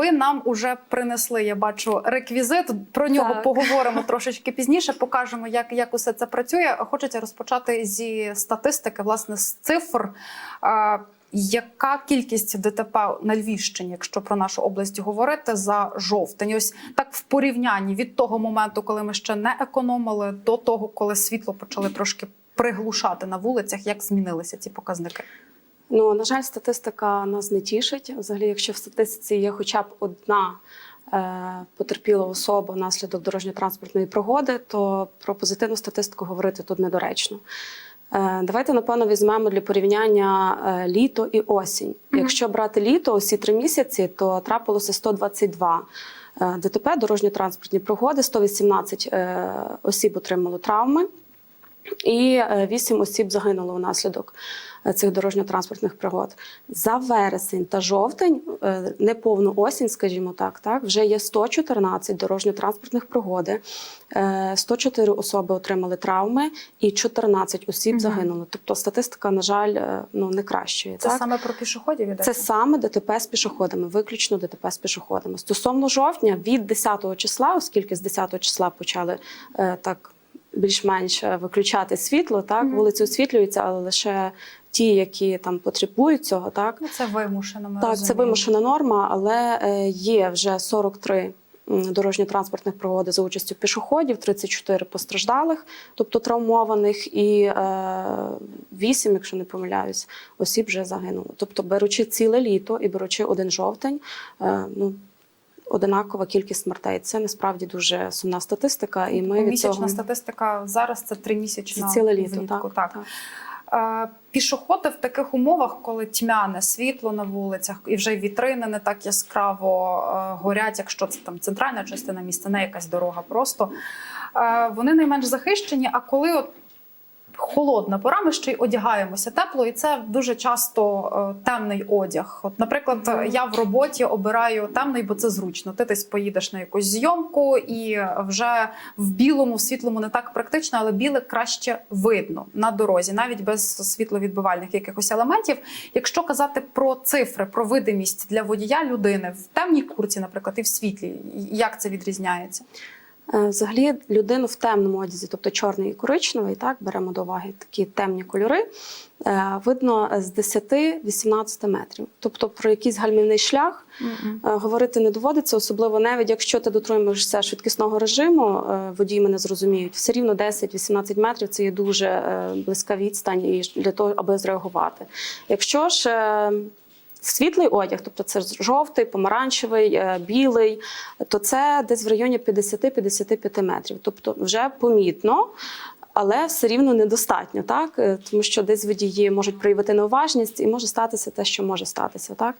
ви нам уже принесли. Я бачу реквізит. Про нього Так. поговоримо трошечки пізніше. Покажемо, як, як усе це працює. Хочеться розпочати зі статистики, власне, з цифр. А, яка кількість ДТП на Львівщині, якщо про нашу область говорити, за жовтень? Ось так в порівнянні від того моменту, коли ми ще не економили, до того, коли світло почали трошки приглушати на вулицях, як змінилися ці показники? Ну, на жаль, статистика нас не тішить. Взагалі, якщо в статистиці є хоча б одна е, потерпіла особа внаслідок дорожньо-транспортної пригоди, то про позитивну статистику говорити тут недоречно. Е, Давайте, напевно, візьмемо для порівняння е, літо і осінь. Якщо брати літо, усі три місяці, то трапилося 122 е, ДТП, дорожньо-транспортні пригоди, 118 е, осіб отримало травми. І 8 осіб загинуло внаслідок е, цих дорожньо-транспортних пригод. За вересень та жовтень, е, неповну осінь, скажімо так, так, вже є 114 дорожньо-транспортних пригоди, е, 104 особи отримали травми і 14 осіб Мгм. загинуло. Тобто статистика, на жаль, е, ну, не кращує. Це так? саме про пішоходів йдеться? Це саме ДТП з пішоходами, виключно ДТП з пішоходами. Стосовно жовтня, від 10 числа, оскільки з 10 числа почали е, так більш-менш е, виключати світло, так Мгм. вулиці освітлюються, але лише ті, які там потребують цього, так. Ну, це вимушено. Ми Так, це вимушена норма, але е, є вже 43 м, дорожньо-транспортних пригоди за участю пішоходів, 34 постраждалих, тобто травмованих, і е, 8, якщо не помиляюсь, осіб вже загинуло. Тобто, беручи ціле літо і беручи один жовтень, е, ну. Одинакова кількість смертей. Це насправді дуже сумна статистика, і ми від Місячна цього статистика зараз це тримісячна ціле літо, влітку. так, Е, Пішоходи в таких умовах, коли тьмяне світло на вулицях і вже вітрини не так яскраво е, горять, якщо це там центральна частина міста, не якась дорога просто. е, Вони найменш захищені. А коли от холодна пора, ми ще й одягаємося тепло, і це дуже часто е, темний одяг. От, наприклад, я в роботі обираю темний, бо це зручно. Ти десь поїдеш на якусь зйомку, і вже в білому, в світлому не так практично, але біле краще видно на дорозі, навіть без світловідбивальних якихось елементів. Якщо казати про цифри, про видимість для водія людини в темній курці, наприклад, і в світлі, як це відрізняється? Е, Взагалі, людину в темному одязі, тобто чорний і коричневий, так беремо до уваги такі темні кольори. е, Видно з 10-18 метрів. Тобто про якийсь гальмівний шлях е, говорити не доводиться, особливо навіть якщо ти дотримуєшся швидкісного режиму, водії мене зрозуміють. Все рівно 10-18 метрів це є дуже близька відстань і для того, аби зреагувати. Якщо ж Світлий одяг, тобто це жовтий, помаранчевий, е, білий, то це десь в районі 50-55 метрів. Тобто вже помітно, але все рівно недостатньо, так? Е, Тому що десь водії можуть проявити неуважність і може статися те, що може статися. Так?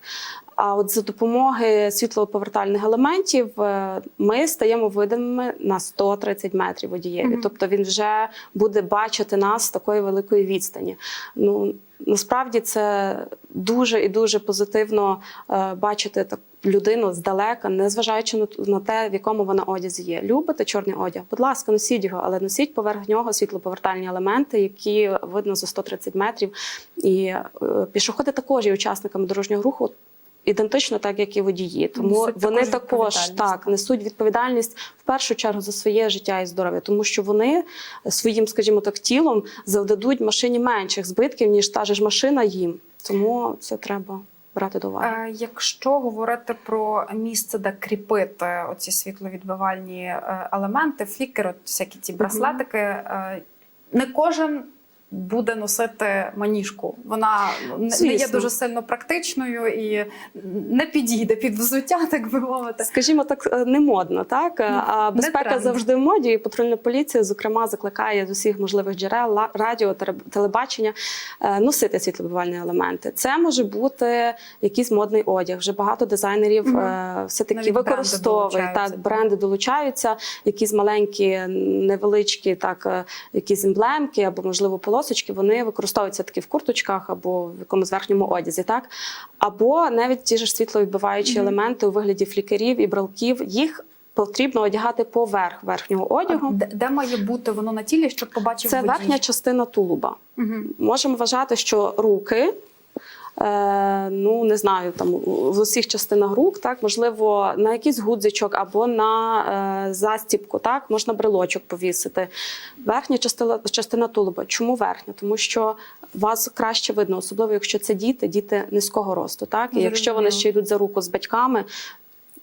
А от за допомоги світлоповертальних елементів е, ми стаємо видимими на 130 метрів водієві. Мгм. Тобто він вже буде бачити нас з такої великої відстані. Ну, Насправді це дуже і дуже позитивно е, бачити так людину здалека, незважаючи на, те, в якому вона одязі є. Любите чорний одяг? Будь ласка, носіть його, але носіть поверх нього світлоповертальні елементи, які видно за 130 метрів. І е, пішоходи також є учасниками дорожнього руху. Ідентично так, як і водії, тому Несуть вони також так несуть відповідальність в першу чергу за своє життя і здоров'я, тому що вони своїм, скажімо так, тілом завдадуть машині менших збитків, ніж та ж машина їм. Тому це треба брати до уваги. Е, Якщо говорити про місце, де кріпити оці світловідбивальні е, елементи, флікери, от всякі ці браслетики, е, не кожен. Буде носити маніжку. Вона ну, не- є дуже сильно практичною і не підійде під взуття, так би мовити. Скажімо так, е, не модно, так а безпека завжди в моді. І патрульна поліція, зокрема, закликає з усіх можливих джерел радіо, телебачення е, носити світловідбивальні елементи. Це може бути якийсь модний одяг. Вже багато дизайнерів е, все таки використовують так. Бренди долучаються, якісь маленькі, невеличкі, так е, якісь емблемки або можливо полосочки. Вони використовуються такі в курточках або в якомусь верхньому одязі, так або навіть ті ж світловідбиваючі Мгм. елементи у вигляді флікерів і бралків. Їх потрібно одягати поверх верхнього одягу. Де, де має бути воно на тілі, щоб побачив Це водій? верхня частина тулуба. Мгм. Можемо вважати, що руки. Е, ну не знаю, там в усіх частинах рук, так можливо, на якийсь гудзичок або на е, застіпку, так можна брелочок повісити. Верхня частина, частина тулуба. Чому верхня? Тому що вас краще видно, особливо якщо це діти, діти низького росту. Так і якщо вони ще йдуть за руку з батьками.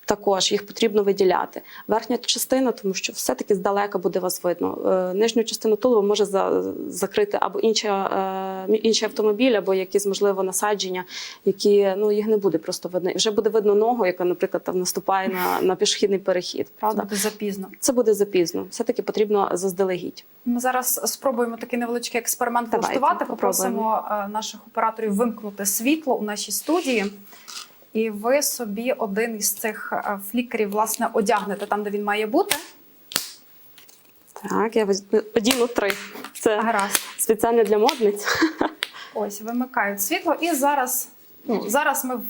Також їх потрібно виділяти. Верхня частина, тому що все-таки здалека буде вас видно. Е, Нижню частину тулуба може за, закрити або інша, е, інший автомобіль, або якісь, можливо, насадження, які ну їх не буде просто видно. І вже буде видно ногу, яка, наприклад, там наступає на, на пішохідний перехід. Це Правда? буде запізно. Це буде запізно. Все-таки потрібно заздалегідь. Ми зараз спробуємо такий невеличкий експеримент влаштувати. Попросимо е, наших операторів вимкнути світло у нашій студії. І ви собі один із цих е, флікерів власне одягнете там, де він має бути. Так, я одіну три. Це Гаразд. спеціально для модниць. Ось вимикають світло. І зараз, ну, зараз ми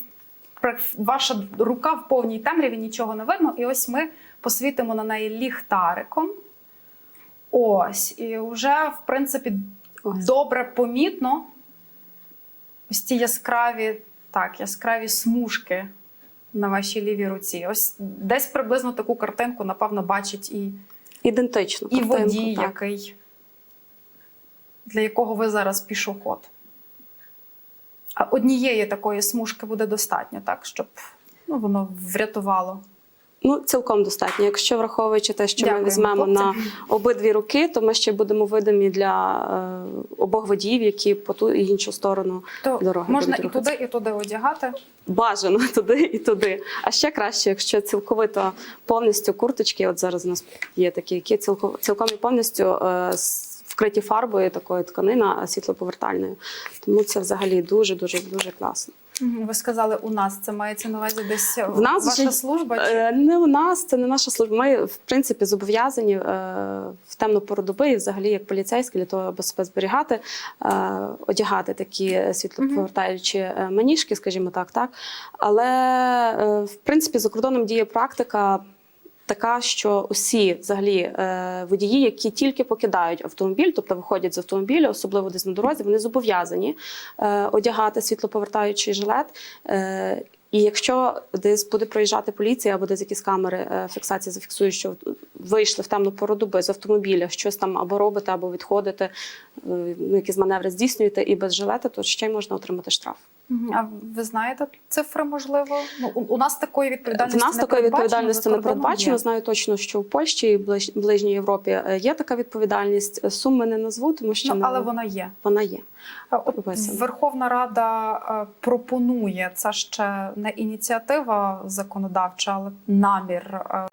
ваша рука в повній темряві, нічого не видно. І ось ми посвітимо на неї ліхтариком. Ось, і вже, в принципі, Ось. добре помітно. Ось ці яскраві, так, яскраві смужки на вашій лівій руці. Ось десь приблизно таку картинку, напевно, бачить і, Ідентично. і картинку, водій, так. який, для якого ви зараз пішоход. А однієї такої смужки буде достатньо, так, щоб ну, воно врятувало. Ну, цілком достатньо. Якщо враховуючи те, що Дякуємо, ми візьмемо хлопці. на обидві руки, то ми ще будемо видимі для е, обох водіїв, які по ту і іншу сторону То дороги можна будуть і рухатися. туди, і туди одягати. Бажано туди і туди. А ще краще, якщо цілковито повністю курточки, от зараз у нас є такі, які цілком, цілком і повністю е, вкриті фарбою такою тканина світлоповертальною. Тому це взагалі дуже дуже дуже класно. Ви сказали, у нас це мається на увазі десь В нас ваша вже- служба? Чи... Е, Не у нас, це не наша служба. Ми, в принципі, зобов'язані е, в темну пору доби і взагалі як поліцейські для того, аби себе зберігати, е, одягати такі світлоповертаючі е, маніжки, скажімо так, так. Але е, в принципі за кордоном діє практика. Така, що усі взагалі е, водії, які тільки покидають автомобіль, тобто виходять з автомобіля, особливо десь на дорозі, вони зобов'язані е, одягати світлоповертаючий жилет. Е, і якщо десь буде проїжджати поліція або десь якісь камери фіксації зафіксують, що вийшли в темну пору доби з автомобіля, щось там або робите, або відходите, ну, якісь маневри здійснюєте і без жилета, то ще й можна отримати штраф. А ви знаєте цифри, можливо? Ну, у, у нас такої відповідальності нас не такої відповідальності не передбачено. є. Знаю точно, що в Польщі і ближній Європі е, є така відповідальність. Суми не назву, тому що Ну, не- але вона є. вона є. От Верховна Рада е, пропонує це ще не ініціатива законодавча, але намір е,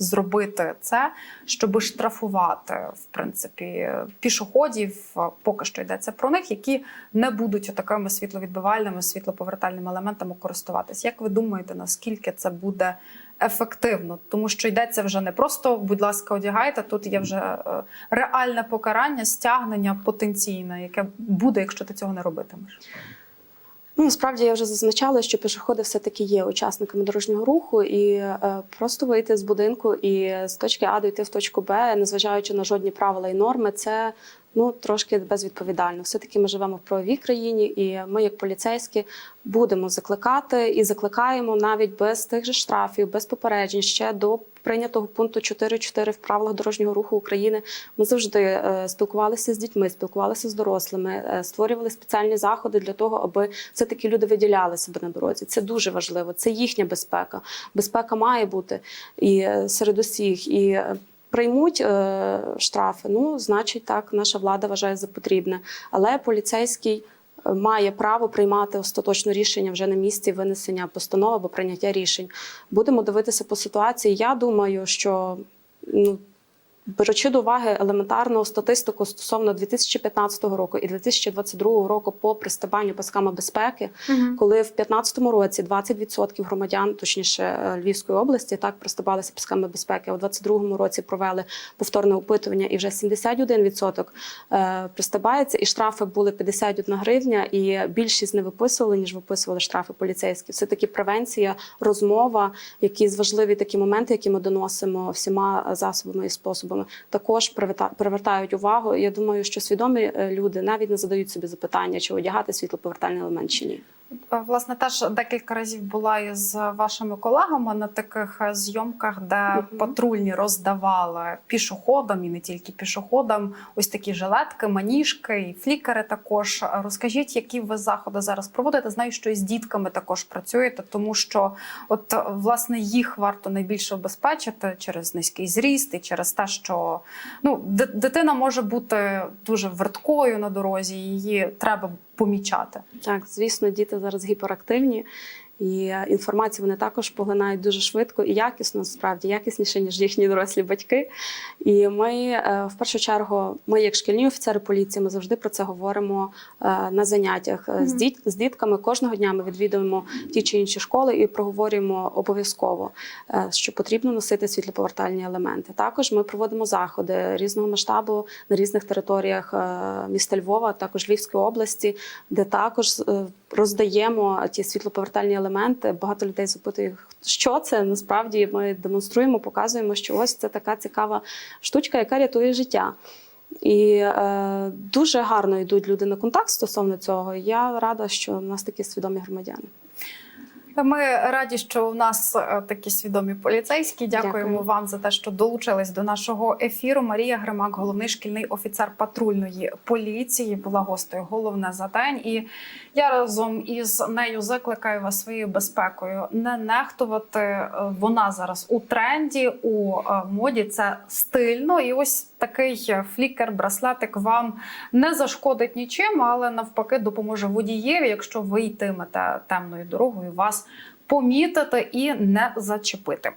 зробити це, щоб штрафувати в принципі пішоходів. е, Поки що йдеться про них, які не будуть такими світловідбивальними, світлоповертальними елементами користуватись. Як ви думаєте, наскільки це буде? Ефективно, тому що йдеться вже не просто, будь ласка, одягайте. Тут є вже е, реальне покарання, стягнення потенційне, яке буде, якщо ти цього не робитимеш. Ну, насправді я вже зазначала, що пішоходи все-таки є учасниками дорожнього руху, і е, просто вийти з будинку і з точки А дійти в точку Б, незважаючи на жодні правила і норми, це ну трошки безвідповідально. Все-таки ми живемо в правовій країні, і ми, як поліцейські, будемо закликати і закликаємо навіть без тих же штрафів, без попереджень ще до прийнятого пункту 4.4 в правилах дорожнього руху України. Ми завжди е, спілкувалися з дітьми, спілкувалися з дорослими, е, створювали спеціальні заходи для того, аби все таки люди виділяли себе на дорозі. Це дуже важливо. Це їхня безпека. Безпека має бути і е, серед усіх. І приймуть е, штрафи. Ну, значить, так наша влада вважає за потрібне. Але поліцейський. Має право приймати остаточне рішення вже на місці винесення постанови або прийняття рішень. Будемо дивитися по ситуації. Я думаю, що ну, беручи до уваги елементарну статистику стосовно 2015 року і 2022 року по пристебанню пасками безпеки, коли в 2015 році 20% громадян, точніше е, Львівської області, так пристебалися пасками безпеки. А у 2022 році провели повторне опитування, і вже 71% е, пристебається, і штрафи були 51 гривня, і більшість не виписували, ніж виписували штрафи поліцейські. Все таки превенція, розмова, якісь важливі такі моменти, які ми доносимо всіма засобами і способами, також привертають увагу. Я думаю, що свідомі е, люди навіть не задають собі запитання, чи одягати світлоповертальний елемент чи ні. Власне, теж декілька разів була із вашими колегами на таких е, зйомках, де Мгм. патрульні роздавали пішоходам і не тільки пішоходам ось такі жилетки, маніжки і флікери. Також розкажіть, які ви заходи зараз проводите. Знаю, що і з дітками також працюєте, тому що от власне їх варто найбільше обезпечити через низький зріст і через те, що ну дитина може бути дуже верткою на дорозі, її треба помічати. Так, звісно, діти зараз гіперактивні, і інформацію вони також поглинають дуже швидко і якісно, справді якісніше, ніж їхні дорослі батьки. І ми е, в першу чергу, ми, як шкільні офіцери поліції, ми завжди про це говоримо е, на заняттях Е, з, Мгм. діт, з дітками. Кожного дня ми відвідуємо ті чи інші школи і проговорюємо обов'язково, що потрібно носити світлоповертальні елементи. Також ми проводимо заходи різного масштабу на різних територіях міста Львова, також Львівської області, де також роздаємо ті світлоповертальні елементи. Багато людей запитує, що це. Насправді ми демонструємо, показуємо, що ось це така цікава штучка, яка рятує життя. І е, дуже гарно йдуть люди на контакт стосовно цього. Я рада, що в нас такі свідомі громадяни. Ми раді, що у нас е, такі свідомі поліцейські. Дякуємо Дякую. вам за те, що долучились до нашого ефіру. Марія Гримак, головний шкільний офіцер патрульної поліції, була гостею головне за день. І я разом із нею закликаю вас своєю безпекою не нехтувати. Е, Вона зараз у тренді, у е, моді. Це стильно. І ось такий флікер, браслетик вам не зашкодить нічим, але навпаки допоможе водієві, якщо ви йтимете темною дорогою, вас помітити і не зачепити.